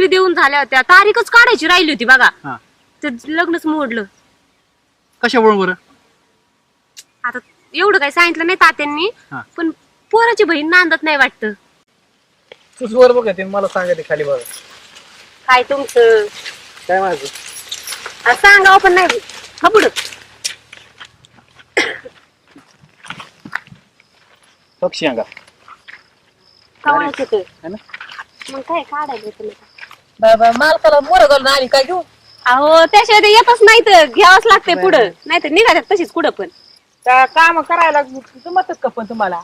बिक्री देऊन झाल्या होत्या. तारीखच काढायची राहिली होती बघा. हा. ते लग्नच मोडलं. कशामुळे बरं? आता एवढं काही सांगितलं नाही तात्यांनी हा. पण पोराची बहीण नांदत नाही वाटतं. तूच वर बघ ते मला सांगा ते खाली बघा. काय तुमचं? काय माझं? आ, सांगावं पण नाही. हा पुढं. पक्षी अंगा. कवायचं ते. है ना? मग काय काढायचं तुला? बाबा मालकाला मोर घालून आली काय घेऊ? अहो त्याशिवाय ते येतच नाही तर घ्यावंच लागतंय पुढं. नाही तर निघाल्यात तशीच पुढं पण. काम करायला जमतच का पण तुम्हाला?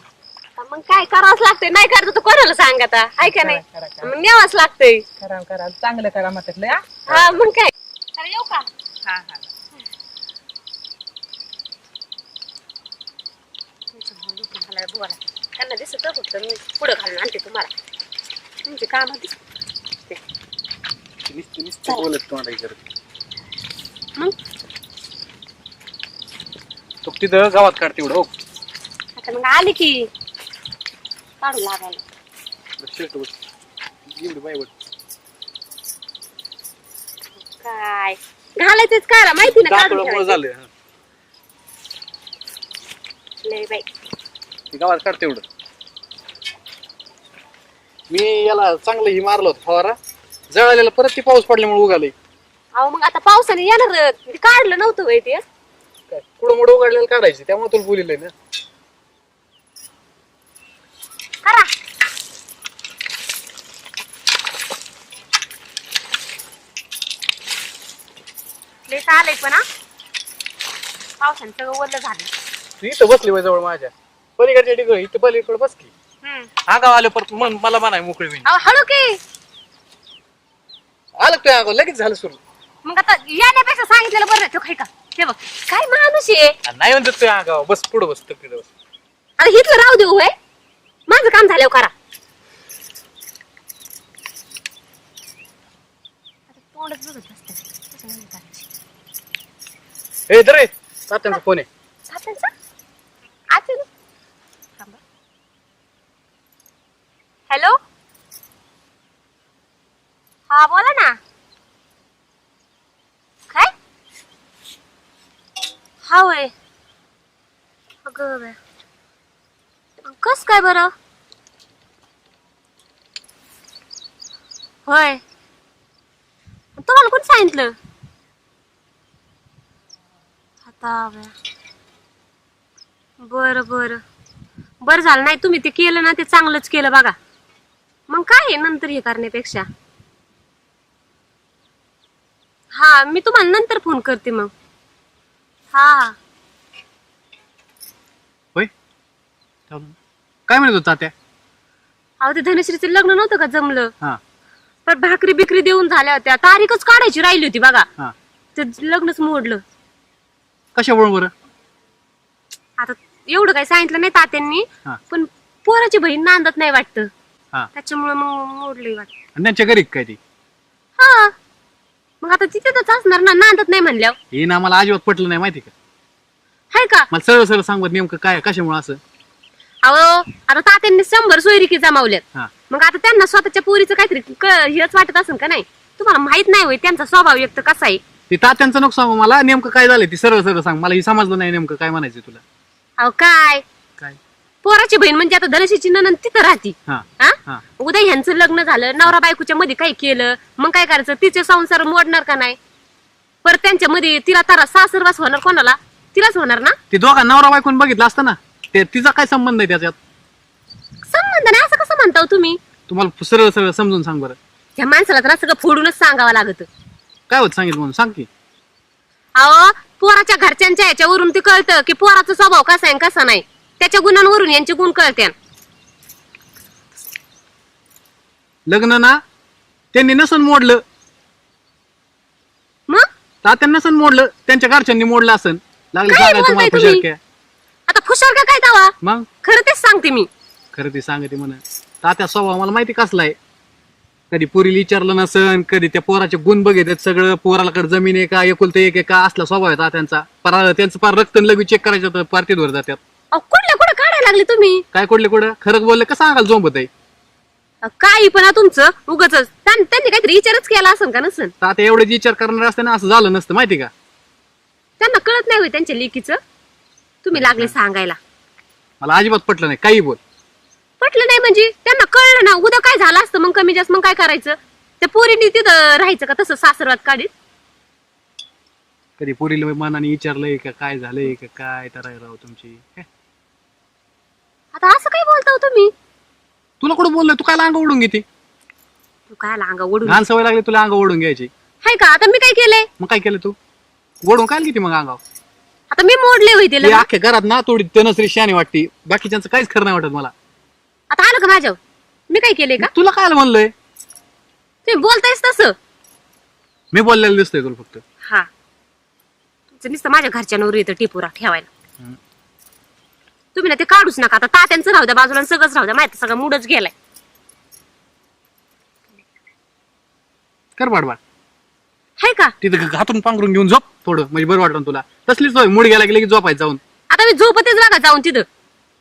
मग काय करावंच लागतंय? नाही करायचं तर कोणाला सांग आता? आहे का नाही? करा, करा. मग न्यावंच लागतंय. करा करा. चांगलं करा म्हटलं हा? हा मग काय? अरे येऊ का? हा हा. मला बोला त्यांना दिसत फक्त मी पुढे घालून आणते तुम्हाला. तुमची काम नुसतं नुसतं बोलत तोंडाई करत. मग? तो तिथं गावात काढते एवढं हो. आता मग आली की. काढू लागायला. शर्ट बस. एवढी बघ. काय? घालायचंच करा माहिती ना काढून ठेवायचं. झालं हं. लय बाई. ते गावात काढते एवढं मी याला चांगलं ही मारलं होतं फवारा. जळालेला परत ती पाऊस पडल्यामुळे उगाले अहो मग आता पावसाने येणार ते काढलं नव्हतं वय ते. काय कुठं मोठं उघडलेलं काढायचे त्यामुळे तुला बोलिलंय ना. करा. लय आलंय पण हा. पावसाने सगळं ओलं झालं. तू इथं बसली बाई जवळ माझ्या. पलीकडच्या ठिकाणी इथं पलीकडे बस की हम्म. हा गाव आलं परत मन मला म्हणाय मोकळी मी अहो हळू की. आलं काय अगं? लगेच झालं सुरू. मग आता येण्यापेक्षा सांगितलेलं बरं तो काय का? हे बघ काय माणूस आहे? नाही म्हणतात तुझ्या गाव बस पुढं बस तिकडे बस. आता हिथलं राहू देऊ होय माझं काम झाल्यावर करा. आता तोंडच बघत बसते. कसं नाही करायची. ए दरे तात्यांचा फोन आहे सात्यांचा? आज आहे ना? थांबा. हॅलो हा बोला ना काय हा वय अगं कस काय बरं? होय. तुम्हाला कोण सांगितलं? आता बर बर. बर झालं नाही तुम्ही ते केलं ना ते चांगलंच केलं बघा. मग काय आहे नंतर हे करण्यापेक्षा? हा मी तुम्हाला नंतर फोन करते मग. हा. होय. काय म्हणत होता तात्या अहो ते धनश्रीचं लग्न नव्हतं का जमलं? हा. पण भाकरी बिकरी देऊन झाल्या होत्या. तारीखच काढायची राहिली होती बघा. हा. ते लग्नच मोडलं. कशामुळे बरं? आता एवढं काही सांगितलं नाही तात्यांनी हा. पण पोराची बहीण नांदत नाही वाटतं. हा. त्याच्यामुळे मग मोडलंय वाटत. आणि त्यांच्या घरी काय ती? हा. मग आता तिथेच असणार ना नांदत नाही म्हणल्यावर. हे ना मला अजिबात पटलं नाही माहिती का? हाय का? मला सरळ सरळ सांगत नेमकं काय कशामुळे असं? अहो आता तात्यांनी शंभर सोयरिकी जमावल्यात. हा. मग आता त्यांना स्वतःच्या पोरीचं काहीतरी क- हेच वाटत असेल का नाही? तुम्हाला माहीत नाही होय त्यांचा स्वभाव तर कसा आहे. ते तात्यांचं नको सांगू मला नेमकं काय झालंय ती सरळ सरळ सांग. मला ही समजलं नाही नेमकं काय म्हणायचं तुला. अहो काय? पोराची बहीण म्हणजे आता धनशीची ननंद तिथं राहती. हा हा? हा. उद्या ह्यांचं लग्न झालं नवरा बायकोच्या मध्ये काही केलं मग काय करायचं? तिचे संसार मोडणार का नाही? परत त्यांच्या मध्ये तिला तारा सासरवास होणार कोणाला? तिलाच होणार ना? ते दोघा नवरा बायकोन बघितलं असतं ना? ते तिचा काय संबंध आहे त्याच्यात? संबंध नाही असं कसं म्हणता हो तुम्ही? तुम्हाला सरळ सरळ समजून सांग बरं. ह्या माणसाला तर सगळं फोडूनच सांगावं लागत. काय होत सांगितलं म्हणून? सांग की. अहो पोराच्या घरच्यांच्या ह्याच्यावरून ते कळतं की पोराचा स्वभाव कसा आहे आणि कसा नाही. त्याच्या गुणांवरून यांचे गुण कळते. लग्न ना त्यांनी नसन मोडलं. मग? तात्या नसन मोडलं त्यांच्या घरच्यांनी मोडलं असन. लागले काय सांगायचं बोलताय तुम्हाला तुम्ही? फुशारक्या. आता खुशाल का काय तवा? मग? खरं तेच सांगते मी. खरं ते सांगते म्हणा. तात्या स्वभाव मला माहिती कसलाय? कधी पोरीला विचारलं नसन कधी त्या पोराचे गुण बघितले सगळं पोराला कडे जमीन आहे का एकुलते एक आहे का असला स्वभाव आहे तात्यांचा. पर त्यांचं पार रक्त लगेच चेक करायचं तर पार वर जातात अहो कुठल्या कुठं काढायला लागले तुम्ही? काय कोडले कुठं? खरं बोलले कसं सांगाल झोंबत आहे अ, काही पण हा तुमचं. उगच त्यांनी काहीतरी विचारच केला असेल का नसेल? तात्या एवढेच विचार करणार असताना असं झालं नसतं माहिती का? त्यांना कळत नाही होय त्यांच्या लेकीचं. तुम्ही लागले सांगायला. मला अजिबात पटलं नाही काही बोल. पटलं नाही म्हणजे? त्यांना कळलं ना उद्या काय झालं असतं मग कमी जास्त मग काय करायचं? त्या पोरींनी तिथं राहायचं का तसं सासरवात काढीत? कधी पुरीला मनाने विचारलंय का काय झालंय का काय तर राव तुमची? हे? आता असं काय बोलता हो तुम्ही? तुला कुठं बोललोय तू काय अंग ओढून घेते? तू काय अंगा ओढून लहान सवय लागली तुला अंग ओढून घ्यायची. हाय का? आता मी काय केलंय? मग काय केलं तू? ओढून काय किती मग अंगाव आता मी मोडले होय ती तिला अख्ख्या घरात ना थोडी तनसरी शानी वाटती. बाकीच्यांचं काहीच खरं नाही वाटत मला. आता आलं का माझ्यावर? मी काय केलंय का? तुला काय म्हणलोय? तुम्ही बोलतायच तसं. मी बोललेलं दिसतोय तुला फक्त. हा. तुमचं नुसतं माझ्या घरच्या नवरी येतं टिपुरा ठेवायला. हम्म. तुम्ही ना ते काढूच नका. आता तात्यांचं राहू द्या बाजूला आणि सगळंच राहू द्या. माहिती सगळं मूडच गेलाय. कर बाडबाड हाय का? तिथं घातून पांघरून घेऊन झोप थोडं म्हणजे बरं वाटलं तुला. तसलीच होय मूड गेला की लगेच झोपायचं जाऊन. आता मी झोपतेच बघा जाऊन तिथं.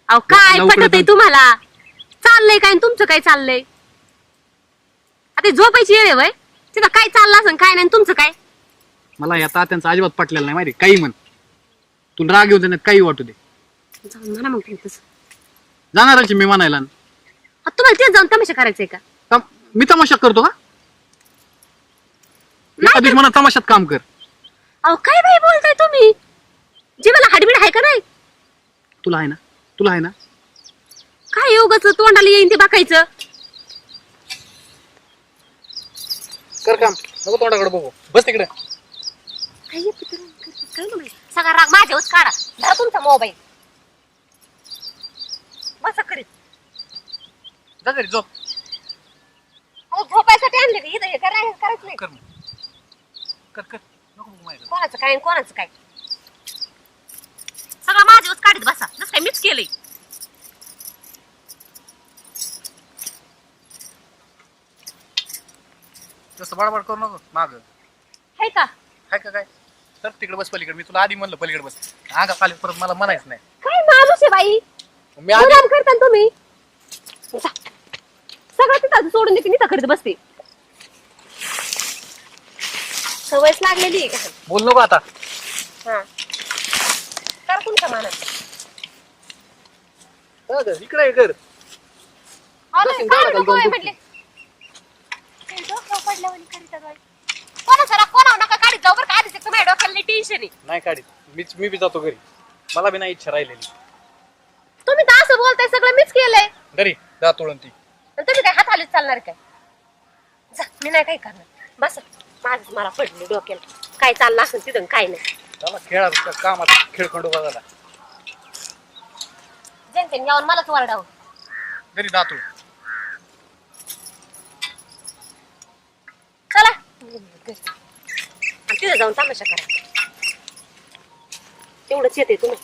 अहो काय लवकर पटत तुम्हाला? चाललंय काय आणि तुमचं काय चाललंय? आता ही झोपायची आहे वय. तिथं काय चाललं असं काय नाही आणि तुमचं काय? मला या तात्यांचं अजिबात पटलेलं नाही माहिती काही म्हण. तुला राग येऊ देण्यात काही वाटू दे. जाऊन मग तसं जाणारच मी म्हणायला? आता तुम्हाला तेच जाऊन तमाशा करायचंय का? तम- मी तमाशा करतो का? एखादी म्हणा तमाशात काम कर. अहो काय बाई बोलताय तुम्ही? जीवाला हाडबीड आहे का नाही? तुला आहे ना? तुला आहे ना? काय योगाच तोंडाला येईन ते बघायचं? कर काम. नको तोंडाकडे बघू. बस तिकडे. काय नाही बाई. सगळा राग माझ्यावरच काढा. धरा तुमचा मोबाईल बसा करीत जा घरी झोप. अहो, झोपायसाठी आणले इथं हे करायचं करायचं नाही कर मग. कर कर. नको बघू माझ्याकडे. कोणाचं काय आणि कोणाचं काय? सगळं माझ्यावरच काढीत बसा. जसं काय मीच केलंय. तसं बडबड करू नको माग. हाय का? काय का काय? तर तिकडे बस पलीकडे. मी तुला आधी म्हणलं पलीकडे बस. अंगा खाली परत मला म्हणायचं नाही. काय माणूस आहे बाई? मी आधी मुलाम करता ना तुम्ही. जा. सगळं तिथं सोडून देते तिथं करत बसते. सवयच लागलेली आहे बोल नको आता. हा. कर तुमच्या मानात इकडे बसून काय गावाला नको जाऊन आहे म्हटले. काय डोक्यावर पडल्यावानी करीतात बाई. कोणाचं राग कोणावर नका काढीत जाऊ बरं का? आधीच एक तर माझ्या डोक्याला टेन्शन आहे. नाही काढीत. मीच मी बी जातो घरी. मला बी नाही इच्छा राहिलेली. तुम्ही तर असं बोलताय सगळं मीच केलंय. घरी जा तोडून ती. आणि तुम्ही काय हात हालत चालणार काय? जा मी नाही काय करणार. बस. माझं मला पडले डोक्याला. काय चाललं असेल तिथं काय नाही. चला खेळा कामात. खेळ खंडू बघायला जनतेने यावून मलाच वरडावं. घरी जातो चला. आणि तिथे जाऊन तमाशा करा. तेवढंच येते तुम्ही.